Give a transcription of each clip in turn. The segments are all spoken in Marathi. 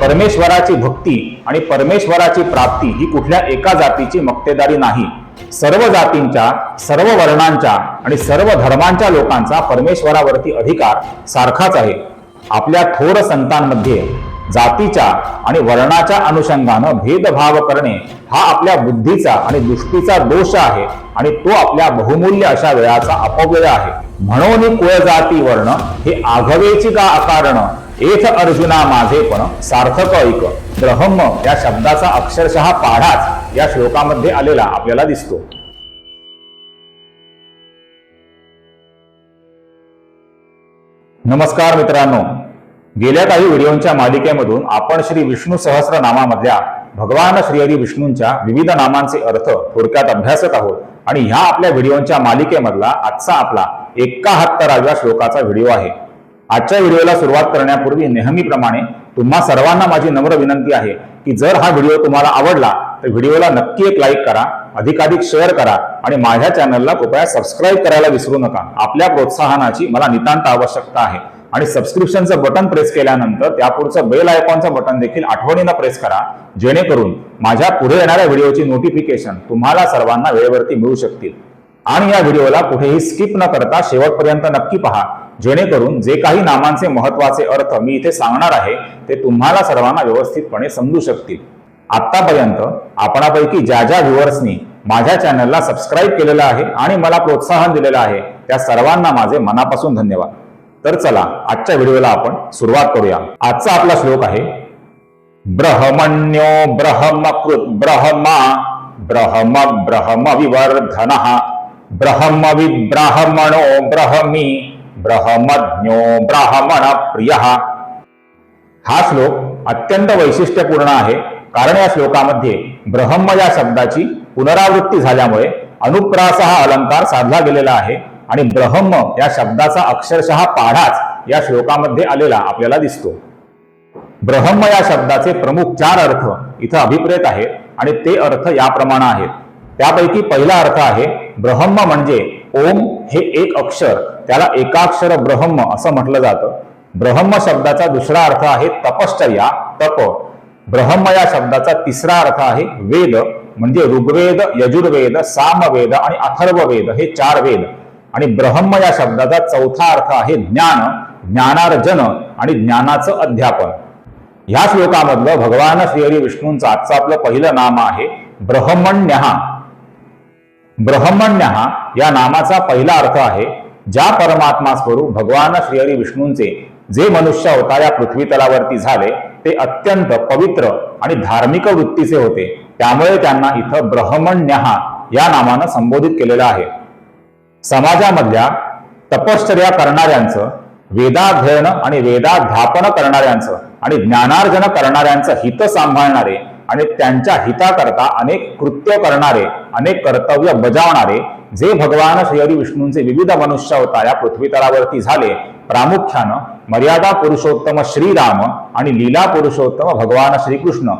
परमेश्वराची भक्ती आणि परमेश्वराची प्राप्ती ही कुठल्या एका जातीची मक्तेदारी नाही. सर्व जातींच्या सर्व वर्णांच्या आणि सर्व धर्मांच्या लोकांचा परमेश्वरावरती अधिकार सारखाच आहे. आपल्या थोर संतांमध्ये जातीच्या आणि वर्णाच्या अनुषंगानं भेदभाव करणे हा आपल्या बुद्धीचा आणि दृष्टीचा दोष आहे आणि तो आपल्या बहुमूल्य अशा वेळाचा अपव्यय आहे. म्हणून कुळजाती वर्ण हे आघवेची का आकारण एथ अर्जुना माझे पण सार्थक ऐक. ब्रह्म या शब्दाचा अक्षरशः पाढाच या श्लोकामध्ये आलेला आपल्याला दिसतो. नमस्कार मित्रांनो. गेल्या काही व्हिडिओंच्या मालिकेमधून आपण श्री विष्णू सहस्र नामामधल्या भगवान श्रीहरी विष्णूंच्या विविध नामांचे अर्थ थोडक्यात अभ्यासत आहोत आणि ह्या आपल्या व्हिडिओंच्या मालिकेमधला आजचा आपला एकाहत्तराव्या श्लोकाचा व्हिडिओ आहे. आजच्या व्हिडिओला सुरुवात करण्यापूर्वी नेहमीप्रमाणे तुम्हा सर्वांना माझी नम्र विनंती आहे की जर हा व्हिडिओ तुम्हाला आवडला तर व्हिडिओला नक्की एक लाईक करा अधिकाधिक शेअर करा आणि माझ्या चॅनलला कृपया सबस्क्राईब करायला विसरू नका. आपल्या प्रोत्साहनाची मला नितांत आवश्यकता आहे. आणि सबस्क्रिप्शनचं बटन प्रेस केल्यानंतर त्यापुढचं बेल आयकॉनचं बटन देखील आठवणीनं प्रेस करा जेणेकरून माझ्या पुढे येणाऱ्या व्हिडिओची नोटिफिकेशन तुम्हाला सर्वांना वेळेवरती मिळू शकतील. आणि या व्हिडिओला कुठेही स्किप न करता शेवटपर्यंत नक्की पहा. जेणेकरून जे काही नामांचे महत्त्वाचे अर्थ मी इथे सांगणार आहे ते तुम्हाला सर्वांना व्यवस्थितपणे समजू शकतील. आतापर्यंत आपणापैकी ज्या ज्या व्ह्युअर्सनी माझ्या चॅनलला सबस्क्राईब केलेलं आहे आणि मला प्रोत्साहन दिलेलं आहे त्या सर्वांना माझे मनापासून धन्यवाद. तर चला आजच्या व्हिडिओला आपण सुरुवात करूया. आजचा आपला श्लोक आहे ब्रह्मण्यो ब्रह्मकृत ब्रह्मा ब्रह्म ब्रह्म विवर्धन ब्रह्मविद ब्राह्मणो ब्रह्मी ब्रह्मज्ञो ब्राह्मण प्रिय. हा श्लोक अत्यंत वैशिष्ट्यपूर्ण आहे. कारण या श्लोकामध्ये ब्रह्म या शब्दाची पुनरावृत्ती झाल्यामुळे अनुप्रास हा अलंकार साधला गेलेला आहे आणि ब्रह्म या शब्दाचा अक्षरशः पाढाच या श्लोकामध्ये आलेला आपल्याला दिसतो. ब्रह्म या शब्दाचे प्रमुख चार अर्थ इथं अभिप्रेत आहेत आणि ते अर्थ याप्रमाणे आहेत. त्यापैकी पहिला अर्थ आहे ब्रह्म म्हणजे ओम हे एक अक्षर. त्याला एकाक्षर ब्रह्म असं म्हटलं जातं. ब्रह्म शब्दाचा दुसरा अर्थ आहे तपश्चर्या तप. ब्रह्म या शब्दाचा तिसरा अर्थ आहे वेद म्हणजे ऋग्वेद यजुर्वेद सामवेद आणि अथर्ववेद हे चार वेद. आणि ब्रह्म या शब्दाचा चौथा अर्थ आहे ज्ञान ज्ञानार्जन आणि ज्ञानाचं अध्यापन. ह्या श्लोकामधलं भगवान श्रीहरी विष्णूंचं आजचं आपलं पहिलं नाम आहे ब्रह्मण्यहा. ब्रह्मण्यहा या नामाचा पहिला अर्थ आहे ज्या परमात्मा स्वरूप भगवान श्रीहरी विष्णूंचे जे मनुष्य अवतार्या पृथ्वीतलावरती पृथ्वी तलावरती झाले ते अत्यंत पवित्र आणि धार्मिक वृत्तीचे होते. त्यामुळे त्यांना इथं ब्रह्मण्यहा या नामानं संबोधित केलेलं आहे. समाजामधल्या तपश्चर्या करणाऱ्यांचं वेदाध्ययन आणि वेदाध्यापन करणाऱ्यांचं आणि ज्ञानार्जन करणाऱ्यांचं हित सांभाळणारे आणि त्यांच्या हिताकरता अनेक कृत्य करणारे अनेक कर्तव्य बजावणारे जे भगवान श्रीहरी विष्णूंचे विविध मनुष्य होता या पृथ्वीतलावरती झाले प्रामुख्यानं मर्यादा पुरुषोत्तम श्रीराम आणि लीला पुरुषोत्तम भगवान श्रीकृष्ण.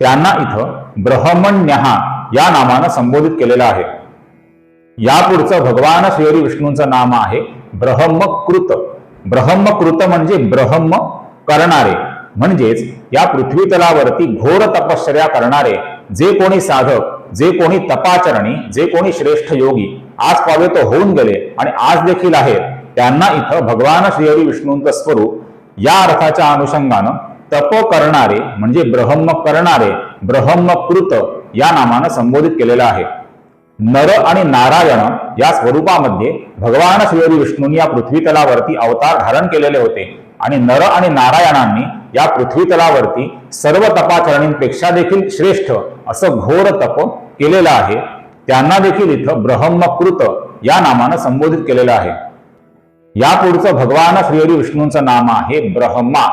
त्यांना इथं ब्रह्मण्यहा या नामानं संबोधित केलेलं आहे. यापुढचं भगवान श्रीहरी विष्णूंचं नाम आहे ब्रह्मकृत. ब्रह्मकृत म्हणजे ब्रह्म करणारे म्हणजेच या पृथ्वीतलावरती घोर तपश्चर्या करणारे जे कोणी साधक जे कोणी तपाचरणी जे कोणी श्रेष्ठ योगी आज पावे तो होऊन गेले आणि आज देखील आहेत त्यांना इथं भगवान श्रीहरी विष्णूंचं स्वरूप या अर्थाच्या अनुषंगानं तप करणारे म्हणजे ब्रह्म करणारे ब्रह्मकृत या नामानं संबोधित केलेलं आहे. नर आणि नारायण या स्वरूपामध्ये भगवान श्रीहरी विष्णूंनी या पृथ्वीतलावरती अवतार धारण केलेले होते आणि नर आणि नारायणांनी या पृथ्वीतलावरती सर्व तपाचरणींपेक्षा देखील श्रेष्ठ असं घोर तप केलेलं आहे त्यांना देखील इथं ब्रह्मकृत या नामानं संबोधित केलेलं आहे. यापुढचं भगवान श्रीहरी विष्णूंचं नाम आहे ब्रह्मा.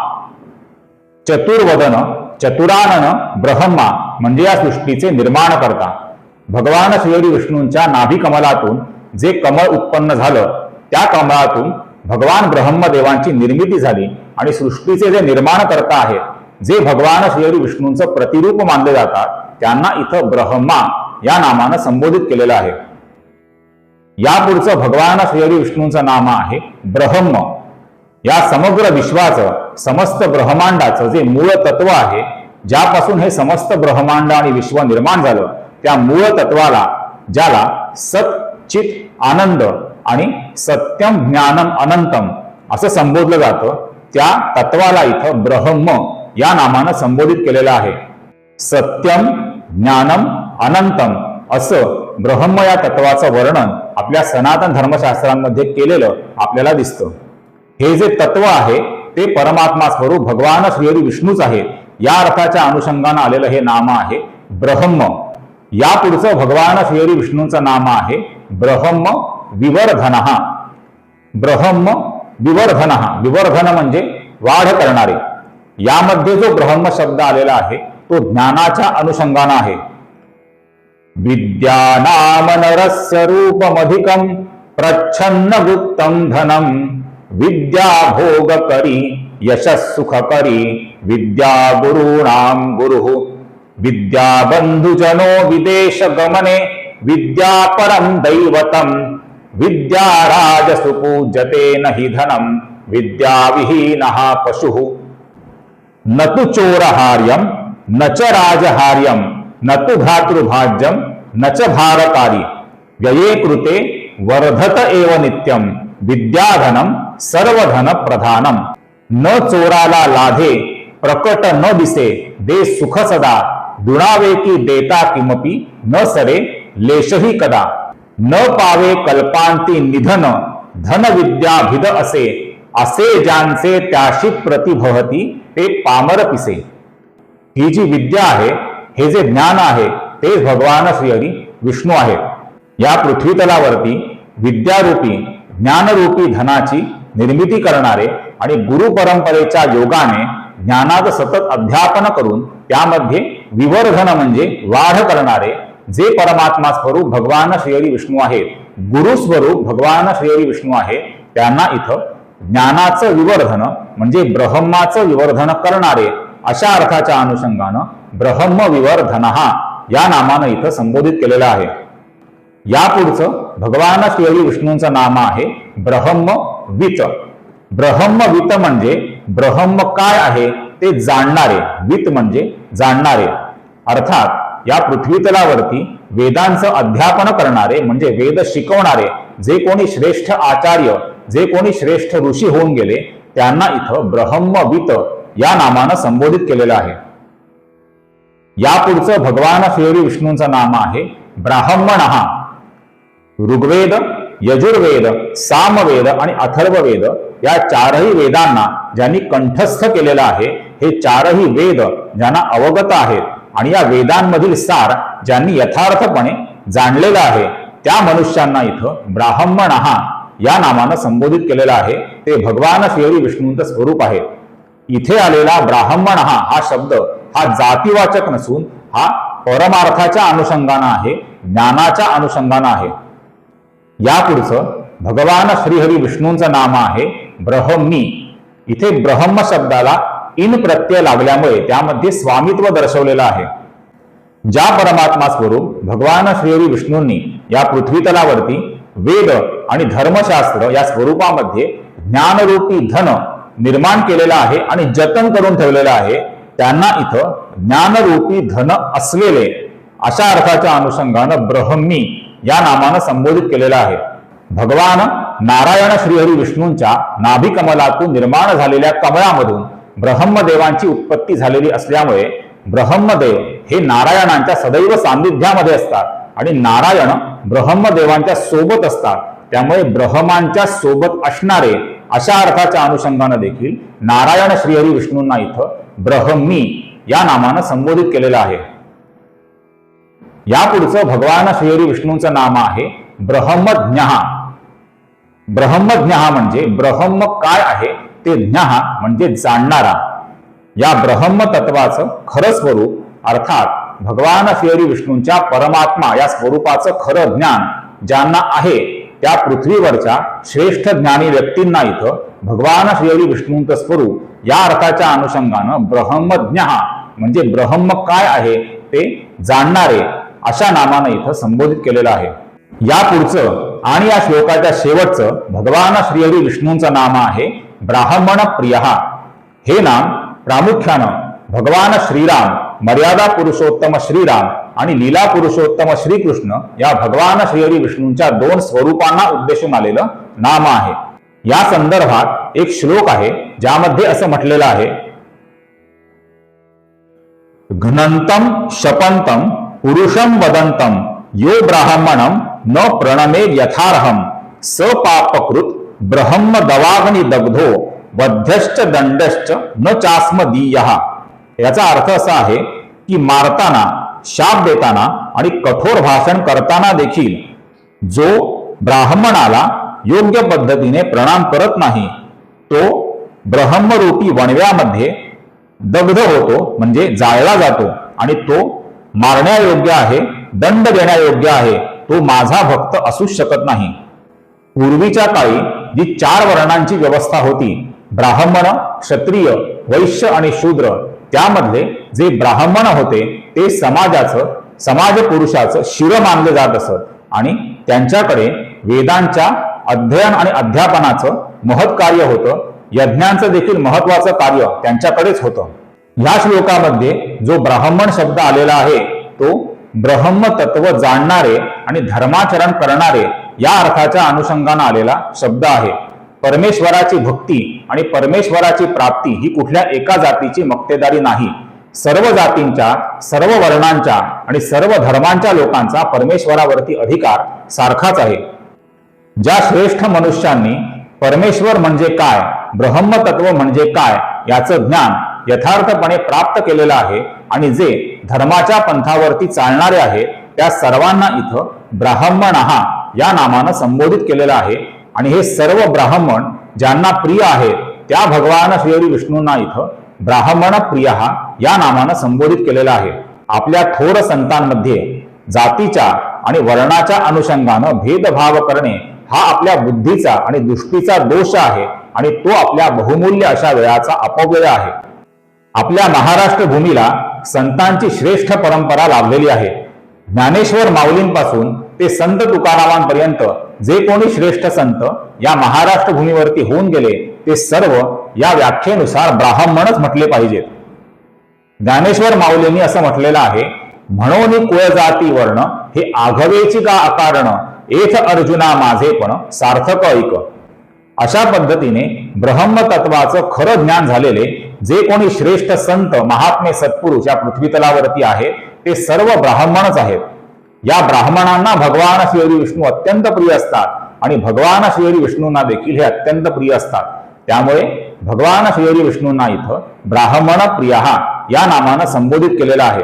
चतुर्वदन चतुरानन ब्रह्मा म्हणजे या सृष्टीचे निर्माण करता भगवान श्रीहरी विष्णूंच्या नाभी कमलातून जे कमळ उत्पन्न झालं त्या कमळातून भगवान ब्रह्मदेवांची निर्मिती झाली आणि सृष्टीचे जे निर्माण करता आहेत जे भगवान श्रीहरी विष्णूंचं प्रतिरूप मानले जातात त्यांना इथं ब्रह्मा या नामानं संबोधित केलेलं आहे. यापुढचं भगवान श्रीहरी विष्णूंचं नाम आहे ब्रह्म. या समग्र विश्वाचं समस्त ब्रह्मांडाचं जे मूळ तत्व आहे ज्यापासून हे समस्त ब्रह्मांड आणि विश्व निर्माण झालं त्या मूळ तत्वाला ज्याला सत चित आनंद आणि सत्यम ज्ञानम अनंतम असं संबोधलं जातं त्या तत्वाला इथं ब्रह्म या नामानं संबोधित केलेलं आहे. सत्यम ज्ञानम अनंतम असं ब्रह्म या तत्वाचं वर्णन आपल्या सनातन धर्मशास्त्रांमध्ये केलेलं आपल्याला दिसतं. हे जे तत्व आहे ते परमात्मा स्वरूप भगवान श्रीहरी विष्णूच आहे या अर्थाच्या अनुषंगानं आलेलं हे नाम आहे ब्रह्म. या पुढचं भगवान श्रीहरी विष्णूंचं नाम आहे ब्रह्म विवर्धन. ब्रह्म विवर्धन. विवर्धन म्हणजे वाढ करणारे. यामध्ये जो ब्रह्म शब्द आलेला आहे तो ज्ञानाच्या अनुषंगानं आहे. विद्यानामनरस्य रूपमधिकं प्रच्छन्न गुप्तं धनं विद्या भोगकरी यशस्सुखकरी विद्या गुरुणाम गुरुः. विद्या बन्धुजनो विदेशगमने विद्या परम दैवतं विद्या राजसुपूजते नहि हि धनं विद्याविहीनः पशुः. न तु चोरहार्यं न च राजहार्यं न तु भातृभाज्यम न च भारकारी व्यये कृते वर्धत एव नित्यं विद्याधनं सर्वधन प्रधानम न चोराला लाधे प्रकट न दिसे दे सुख सदा। दुणावे की देता किमपी न सरे लेशही कदा। न पावे कल्पांती निधन धन विद्याभिद असे। असे ज्यांचे त्याशी प्रतिभवती ते पामर पिसे। ही जी विद्या आहे हे जे ज्ञान आहे तेच भगवान श्रीहरी विष्णू आहे. या पृथ्वी तलावरती विद्यारूपी ज्ञानरूपी धनाची निर्मिती करणारे आणि गुरु परंपरेच्या योगाने ज्ञानाचं सतत अध्यापन करून त्यामध्ये विवर्धन म्हणजे वाढ करणारे जे परमात्मा स्वरूप भगवान श्रीहरी विष्णू आहेत गुरुस्वरूप भगवान श्रीहरी विष्णू आहेत त्यांना इथं ज्ञानाचं विवर्धन म्हणजे ब्रह्माचं विवर्धन करणारे अशा अर्थाच्या अनुषंगानं ब्रह्म विवर्धन या नामानं इथं संबोधित केलेलं आहे. यापुढचं भगवान श्रीहरी विष्णूंचं नाम आहे ब्रह्म वित ब्रह्म वित म्हणजे ब्रह्म काय आहे ते जाणणारे वित म्हणजे जाणणारे. अर्थात या पृथ्वीतलावरती वेदांचं अध्यापन करणारे म्हणजे वेद शिकवणारे जे कोणी श्रेष्ठ आचार्य जे कोणी श्रेष्ठ ऋषी होऊन गेले त्यांना इथं ब्रह्मवित या नामानं संबोधित केलेलं आहे. यापुढचं भगवान श्रीहरी विष्णूंचं नाम आहे ब्राह्मण. ऋग्वेद यजुर्वेद सामवेद आणि अथर्ववेद या चारही वेदांना ज्यांनी कंठस्थ केलेलं आहे हे चारही वेद ज्यांना अवगत आहेत आणि या वेदांमधील सार ज्यांनी यथार्थपणे जाणलेलं आहे त्या मनुष्यांना इथं ब्राह्मण या नामानं संबोधित केलेलं आहे. ते भगवान शिवरी विष्णूंचं स्वरूप आहे. इथे आलेला ब्राह्मण हा हा शब्द हा जातीवाचक नसून हा परमार्थाच्या अनुषंगानं आहे ज्ञानाच्या अनुषंगानं आहे. यापुढचं भगवान श्रीहरी विष्णूंचं नाम आहे ब्रह्मी. इथे ब्रह्म शब्दाला इन प्रत्यय लागल्यामुळे त्यामध्ये स्वामित्व दर्शवलेलं आहे. ज्या परमात्मा स्वरूप भगवान श्रीहरी विष्णूंनी या पृथ्वीतलावरती वेद आणि धर्मशास्त्र या स्वरूपामध्ये ज्ञानरूपी धन निर्माण केलेला आहे आणि जतन करून ठेवलेलं आहे त्यांना इथं ज्ञानरूपी धन असलेले अशा अर्थाच्या अनुषंगानं ब्रह्मी या नामानं संबोधित केलेलं आहे. भगवान नारायण श्रीहरी विष्णूंच्या नाभिकमलातून निर्माण झालेल्या कमळामधून ब्रह्मदेवांची उत्पत्ती झालेली असल्यामुळे ब्रह्मदेव हे नारायणांच्या सदैव सान्निध्यामध्ये असतात आणि नारायण ब्रह्मदेवांच्या सोबत असतात. त्यामुळे ब्रह्मांच्या सोबत असणारे अशा अर्थाच्या अनुषंगानं देखील नारायण श्रीहरी विष्णूंना इथं ब्रह्मी या नामानं संबोधित केलेलं आहे. यापुढचं भगवान श्रीहरी विष्णूंचं नाम आहे ब्रह्मज्ञहा ब्रह्मज्ञहा म्हणजे ब्रह्म काय आहे ते ज्ञहा म्हणजे जाणणारा. या ब्रह्म तत्वाचं खरं स्वरूप अर्थात भगवान श्रीहरी विष्णूंच्या परमात्मा या स्वरूपाचं खरं ज्ञान ज्यांना आहे त्या पृथ्वीवरच्या श्रेष्ठ ज्ञानी व्यक्तींना इथं भगवान श्रीहरी विष्णूंचं स्वरूप या अर्थाच्या अनुषंगानं ब्रह्मज्ञ म्हणजे ब्रह्म काय आहे ते जाणणारे अशा नामानं इथं संबोधित केलेलं आहे. या पुढचं आणि या श्लोकाच्या शेवटचं भगवान श्रीहरी विष्णूंचं नाम आहे ब्राह्मण प्रिय हे नाम प्रामुख्यानं भगवान श्रीराम मर्यादा पुरुषोत्तम श्रीराम आणि लीला पुरुषोत्तम श्रीकृष्ण या भगवान श्रीहरी विष्णूंच्या दोन स्वरूपांना उद्देशून आलेलं नाम आहे. या संदर्भात एक श्लोक आहे ज्यामध्ये असं म्हटलेलं आहे घनंतम शपंतम पुरुषम वदंतम यो ब्राह्मणम न प्रणमे यथारहम स ब्रह्म दवाग्नी दग्धो वध्यश्च दंडश्च न चास्म दीयहा याचा अर्थ असा आहे की मारताना शाप देताना आणि कठोर भाषण करताना देखील जो ब्राह्मणाला योग्य पद्धतीने प्रणाम करत नाही तो ब्रह्मरूपी वणव्यामध्ये दग्ध होतो म्हणजे जाळला जातो आणि तो मारण्यायोग्य आहे दंड देण्यायोग्य आहे तो माझा भक्त असूच शकत नाही. पूर्वीच्या काळी जी चार वर्णांची व्यवस्था होती ब्राह्मण क्षत्रिय वैश्य आणि शूद्र त्यामधले जे ब्राह्मण होते ते समाजाचं समाज पुरुषाचं शिर मानले जात असत आणि त्यांच्याकडे वेदांच्या अध्ययन आणि अध्यापनाचं महत् कार्य होतं. यज्ञांचं देखील महत्वाचं कार्य त्यांच्याकडेच होतं. या श्लोकामध्ये जो ब्राह्मण शब्द आलेला आहे तो ब्रह्म तत्व जाणणारे आणि धर्माचरण करणारे या अर्थाच्या अनुषंगाने आलेला शब्द आहे. परमेश्वराची भक्ती आणि परमेश्वराची प्राप्ती ही कुठल्या एका जातीची मक्तेदारी नाही. सर्व जातींच्या सर्व वर्णांच्या आणि सर्व धर्मांच्या लोकांचा परमेश्वरावरती अधिकार सारखाच आहे. ज्या श्रेष्ठ मनुष्यांनी परमेश्वर म्हणजे काय ब्रह्मतत्व म्हणजे काय याचं ज्ञान यथार्थपणे प्राप्त केलेलं आहे आणि जे धर्माच्या पंथावरती चालणारे आहे त्या सर्वांना इथं ब्राह्मण या नामानं संबोधित केलेलं आहे. आणि हे सर्व ब्राह्मण ज्यांना प्रिय आहे त्या भगवान श्री विष्णूंना इथं ब्राह्मण प्रिय या नामानं संबोधित केलेला आहे. आपल्या थोर संतांमध्ये जातीच्या आणि वर्णाच्या अनुषंगानं भेदभाव करणे हा आपल्या बुद्धीचा आणि दृष्टीचा दोष आहे आणि तो आपल्या बहुमूल्य अशा वेळाचा अपव्यय आहे. आपल्या महाराष्ट्र भूमीला संतांची श्रेष्ठ परंपरा लाभलेली आहे. ज्ञानेश्वर माऊलींपासून ते संत तुकारामांपर्यंत जे कोणी श्रेष्ठ संत या महाराष्ट्र भूमीवरती होऊन गेले ते सर्व या व्याख्येनुसार ब्राह्मणच म्हटले पाहिजेत. ज्ञानेश्वर माऊलींनी असं म्हटलेलं आहे म्हणून कुळ जाती वर्ण हे आघवेची का अकारण? एथ अर्जुना माझे पण सार्थक ऐक. अशा पद्धतीने ब्रह्मतत्वाचं खरं ज्ञान झालेले जे कोणी श्रेष्ठ संत महात्मे सत्पुरुष या पृथ्वीतलावरती आहेत ते सर्व ब्राह्मणच आहेत. या ब्राह्मणांना भगवान श्रीहरी विष्णू अत्यंत प्रिय असतात आणि भगवान श्रीहरी विष्णूंना देखील हे अत्यंत प्रिय असतात. त्यामुळे भगवान श्रीहरी विष्णूंना इथं ब्राह्मण प्रिया या नामानं संबोधित केलेलं आहे.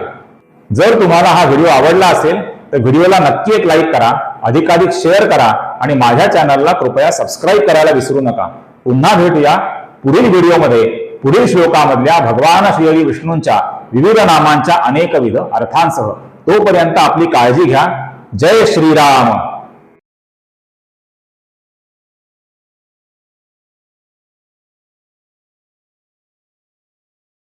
जर तुम्हाला हा व्हिडिओ आवडला असेल तर व्हिडिओला नक्की एक लाईक करा अधिकाधिक शेअर करा आणि माझ्या चॅनलला कृपया सबस्क्राईब करायला विसरू नका. पुन्हा भेटूया पुढील व्हिडिओमध्ये पुढील श्लोकामधल्या भगवान श्रीहरी विष्णूंच्या विविध नामांच्या अनेकविध अर्थांसह. तोपर्यंत आपली काळजी घ्या. जय श्रीराम.